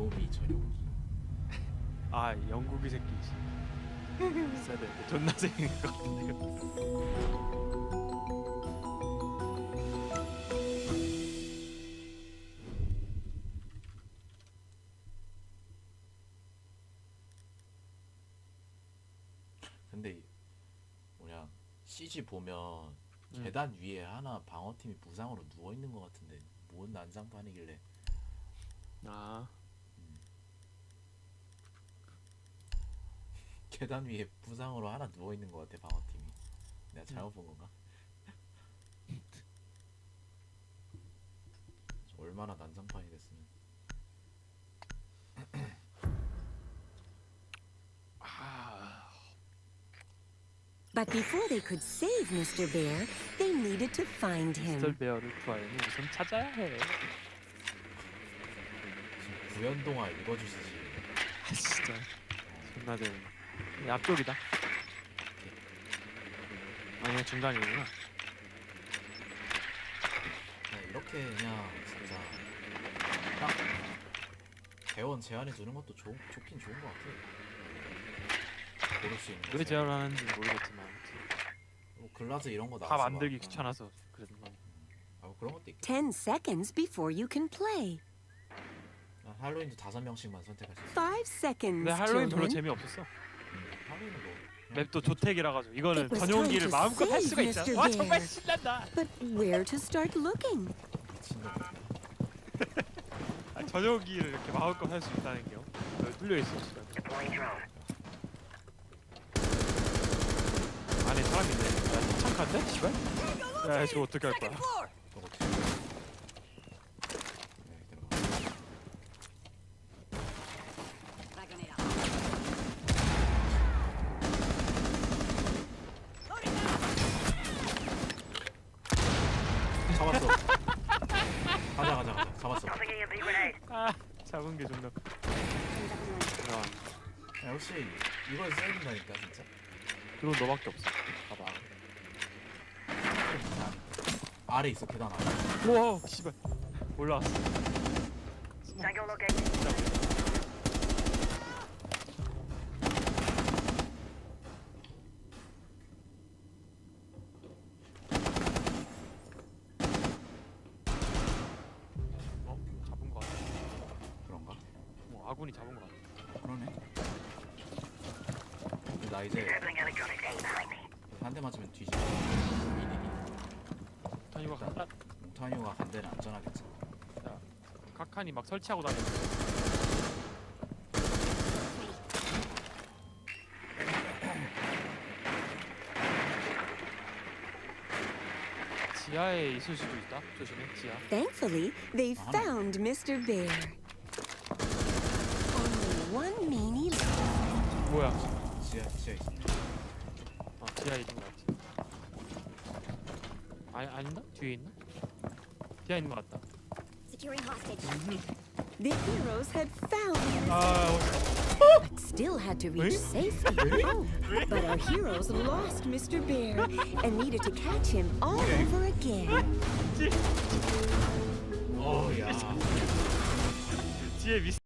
요비 전용기. 아 영국이 새끼지 비싸야 돼 존나 생긴 것 같은데. 근데 이- 뭐냐 CG 보면 음. 계단 위에 하나 방어팀이 부상으로 누워 있는 것 같은데 뭔 난장판이길래 아 계단 위에 부상으로 하나 누워 있는 것 같아 방어팀이. 내가 잘못 본 건가? 얼마나 난장판이 됐으면. 아, But before they could save Mr. Bear, they needed to find 미스터 him. 베어를 구하려면 우선 찾아야 해 지금 구연 동화 읽어주시지. 아, 진짜 존나 재밌네 이 앞쪽이다 아니야 중간이구나 그냥 이렇게 그냥 진짜 딱 대원 제한해 두는 것도 좋, 좋긴 좋은 것 같아. 고를 수 있는. 왜 거. 제어를 하는지 모르겠지만 뭐 글라즈 이런 거다 나와서 만들기 막, 귀찮아서 그래도 뭐. 아, 뭐 그런 것도 있고. Ten seconds before you can play. 난 할로윈도 다섯 명씩만 선택할 수 있어. Five seconds, 근데 할로윈 별로 children. 재미없었어 맵도 조택이라 가지고 이거는 It was 전용기를 time to 마음껏 할 save 수가 있잖아. 와. 정말 신난다 But where to start looking? 아, 전용기를 이렇게 마음껏 할 수 있다는 게요 여기 뚫려 있어 씨발. 안에 사람 있네 야 창칸데 씨발 야 저거 어떻게 할 거야 저거 어떻게? 네 들어가. 잡았어. 가자 가자 가자. 잡았어. 아 잡은 게 존나 야 야, 역시 이걸 써야 된다니까 진짜. 드론 너밖에 없어 봐봐. 아래 있어 계단 아래. 우와 씨발 올라왔어 어? 아군이 잡은 거 같아 그러네. 나 이제 한 대 맞으면 뒤지. 타이가 간다 몽타뉴가 간 데는 안전하겠지. 카칸이 막 설치하고 다녔어 지하에 있을 수도 있다 조심해 지하 Thankfully, they Ah. found Mr. Bear. Only one meanie left. 뭐야 지하 지하 있어. 아 지하에 있는 거 같지 아니 아닌가? 뒤에 있나? 뒤에 있는 거 같다 Securing hostage. The heroes had found him, 아 but still had to reach safety. Oh, but our heroes lost Mr. Bear and needed to catch him all over again. 어 야. 뒤에 미스